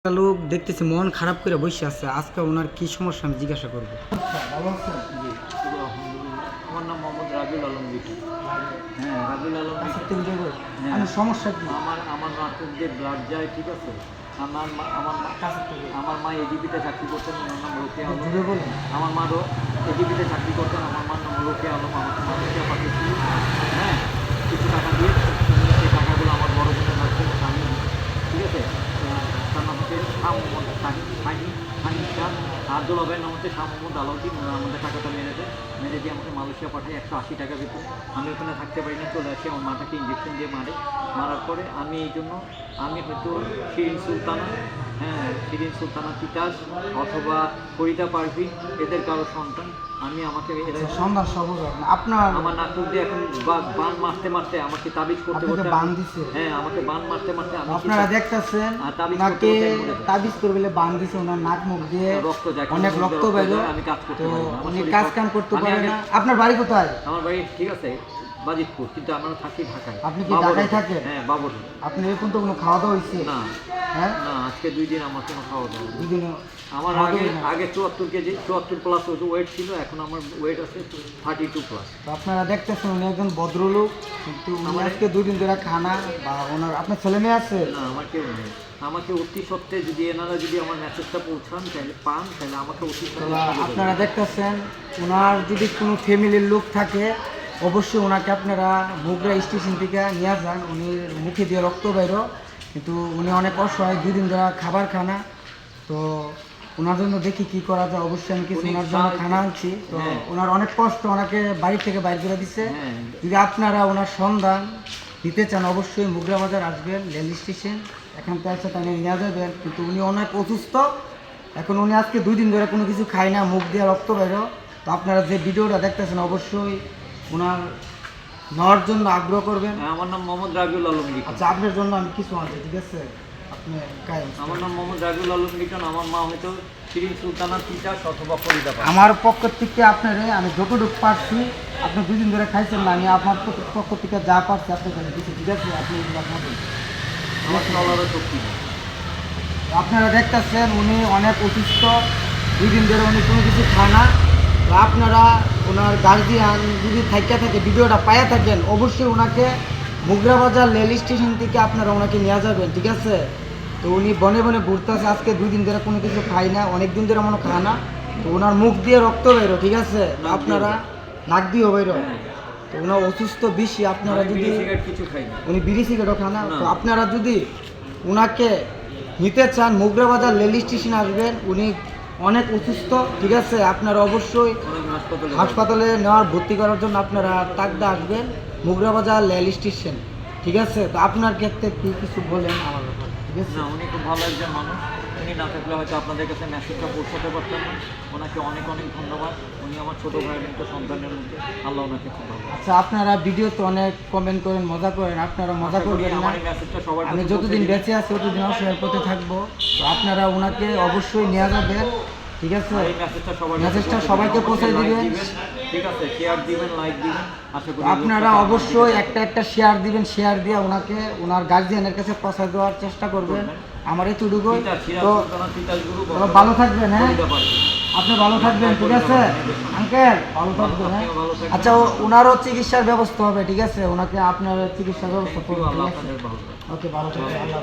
একটা লোক দেখতেছি মন খারাপ করে বসে আছে। আজকে ওনার কি সমস্যা আমি জিজ্ঞাসা করব। আমার নাম মোহাম্মদ রাবিউল আলম বিটু। হ্যাঁ রাবিউল আলম আচ্ছা, হ্যাঁ। সমস্যা কি? আমার আমার নাটক দিয়ে ব্লাড যায় ঠিক আছে? আমার মা- আমার আমার মা এডিবিতে চাকরি করতেন ওনার নাম রোকে আলম। আমার মা এডিবিতে চাকরি করতেন আমার মার নাম রোকে আলম আমাকে মানুষকে পাঠিয়েছিল হ্যাঁ কিছু টাকা দিয়ে উনি সেই টাকাগুলো আমার বড় বোনের হাতে স্বামী ঠিক আছে আহ, তার নাম হচ্ছে শাহ মোহাম্মদ শাহি শাহি শাহি আর দুলাভাইয়ের নাম হচ্ছে শাহ আমাদের টাকাটা মেরে দেয় মেরে দিয়ে আমাকে মালয়েশিয়া পাঠায় একশো আশি টাকা বেতন আমি ওখানে থাকতে পারি না চলে আসি আমার মাটাকে ইঞ্জেকশন দিয়ে মারে মারার পরে আমি এই জন্য আমি হয়তো শিরিন সুলতানা হ্যাঁ শিরিন সুলতানা তিতাস অথবা ফরিদা পারভিন এদের কারও সন্তান। আমি আমাকে আচ্ছা, সন্ধ্যা সবুজ আপনি আপনার আমার নাটক দিয়ে এখন বান মারতে মারতে আমাকে তাবিজ করতে করতে বান দিছে? হ্যাঁ আমাকে বান মারতে মারতে আমি আপনারা দেখতেছেন তাবিজ মরে যায়। তাবিজ করে বলে বান দিছে ওনার নাক মুখ দিয়ে। রক্ত যায় অনেক রক্ত বাইর আমি কাজ করতে পারি না। আমার কাজ কাম করতে পারে না। আপনার বাড়ি কোথায়? আমার বাড়ি ঠিক আছে বাজিতপুর কিন্তু আমরা থাকি ঢাকায়। আপনি কি ঢাকায় থাকেন? হ্যাঁ বাবর আপনি এখন তো কোনো খাওয়া দাওয়া হয়েছে না। হ্যাঁ? আজকে দুই দিন আমার কোনো খাওয়া দাওয়া নেই। দুদিন আমার আগে। আগে চুয়াত্তর কেজি চুয়াত্তর প্লাস ওয়েট ছিল এখন আমার ওয়েট আছে থার্টি টু প্লাস তো আপনারা দেখতেছেন উনি একজন ভদ্রলোক কিন্তু উনি আমার- আজকে দুদিন ধরে খানা বা ওনার আপনার ছেলে মেয়ে আছে না আমার কেউ নেই আমাকে অতি সত্ত্বে যদি এনারা যদি আমার মেসেজটা পৌঁছান তাহলে পান তাহলে আমাকে অতি তো সত্ত্বে আপনারা। দেখতেছেন ওনার যদি কোনো ফ্যামিলির লোক থাকে অবশ্যই ওনাকে আপনারা বগুড়া স্টেশন থেকে নিয়ে যান উনি মুখে দিয়ে রক্ত বাইরো কিন্তু উনি অনেক অসহায় দুদিন ধরে খাবার খানা তো ওনার জন্য দেখি কি করা যায়। অবশ্যই আমি কিছু ওনার জন্য খানা আনছি। তো হ্যাঁ। ওনার অনেক কষ্ট ওনাকে বাড়ি থেকে বাইর করে দিছে। হ্যাঁ। যদি আপনারা ওনার সন্ধান দিতে চান অবশ্যই মুগরা বাজার আসবেন রেল স্টেশন। এখান থেকে এসে তাকে নিয়ে যাবেন। কিন্তু উনি অনেক অসুস্থ। এখন উনি আজকে দুই দিন ধরে কোনো কিছু খায় না মুখ দিয়ে রক্ত বেরো তো আপনারা যে ভিডিওটা দেখতেছেন অবশ্যই ওনার নেওয়ার জন্য আগ্রহ করবেন? হ্যাঁ, আমার নাম মোহাম্মদ রাবিউল আলম আচ্ছা আপনার জন্য আমি কিছু আনছি ঠিক আছে? আপনি আমার নাম মোহাম্মদ রাবিউল আলম লিটন আমার মা হয়তো শিরিন সুলতানা তিতাস অথবা ফরিদা আমার পক্ষ থেকে আপনারে আমি যতটুকু পারছি আপনি দুই দিন ধরে খাইছেন না আমি আপনার পক্ষ থেকে যা পারছি আপনার কাছে দিচ্ছি ঠিক আছে? আপনি আমার চলারও শক্তি আপনারা দেখতেছেন উনি অনেক অসুস্থ দুই দিন ধরে উনি কোনো কিছু খায় না। আপনারা ওনার গার্জিয়ান যদি থাইকা থাকে ভিডিওটা পায়া থাকেন অবশ্যই ওনাকে মুগরা বাজার রেল স্টেশন থেকে আপনারা ওনাকে নিয়ে যাবেন ঠিক আছে? তো উনি বনে বনে ঘুরতেছে আজকে দুই দিন ধরে কোনো কিছু খায় না অনেক দিন ধরে মনে খায় না। তো ওনার মুখ দিয়ে রক্ত বেরো ঠিক আছে? আপনারা নাক দিয়ে বেরো। তো ওনার অসুস্থ বেশি আপনারা যদি বিড়ি সিগারেট কিছু খাই না। উনি বিড়ি সিগারেটও খান না। তো আপনারা যদি ওনাকে নিতে চান মুগরা বাজার রেল স্টেশনে আসবেন উনি অনেক অসুস্থ ঠিক আছে? আপনারা অবশ্যই হাসপাতালে হাসপাতালে নেওয়ার ভর্তি করার জন্য আপনারা তাকদা আসবেন মুগরা বাজার রেল স্টেশন ঠিক আছে? তো আপনার ক্ষেত্রে কি কিছু বলেন আমার ব্যাপারে ঠিক আছে? না উনি খুব ভালো একজন মানুষ। উনি না থাকলে হয়তো আপনাদের কাছে মেসেজটা পৌঁছাতে পারতাম না। ওনাকে অনেক অনেক ধন্যবাদ। উনি আমার ছোট ভাইয়ের মতো সন্তানের মধ্যে। আল্লাহ ওনাকে খুব ভালো আচ্ছা আপনারা ভিডিওতে অনেক কমেন্ট করেন মজা করেন। আপনারা মজা করবেন না। আমার মেসেজটা সবার আমি যতদিন বেঁচে আছি ততদিন অসহায়ের পথে থাকব। তো আপনারা ওনাকে অবশ্যই নিয়ে যাবেন। ঠিক আছে? এই মেসেজটা সবার মেসেজটা সবাইকে পৌঁছে দিবেন। ঠিক আছে? শেয়ার দিবেন লাইক দিবেন আশা করি আপনারা অবশ্যই একটা একটা শেয়ার দিবেন শেয়ার দিয়ে ওনাকে ওনার গার্জিয়ানের কাছে পৌঁছে দেওয়ার চেষ্টা করবেন। আমার এতটুকু তো ভালো থাকবেন হ্যাঁ? আপনি ভালো থাকবেন ঠিক আছে? আঙ্কেল ভালো থাকবেন হ্যাঁ। আচ্ছা ওনারও চিকিৎসার ব্যবস্থা হবে ঠিক আছে? ওনাকে আপনার চিকিৎসার ব্যবস্থা করবেন। ওকে ভালো থাকবেন আল্লাহ।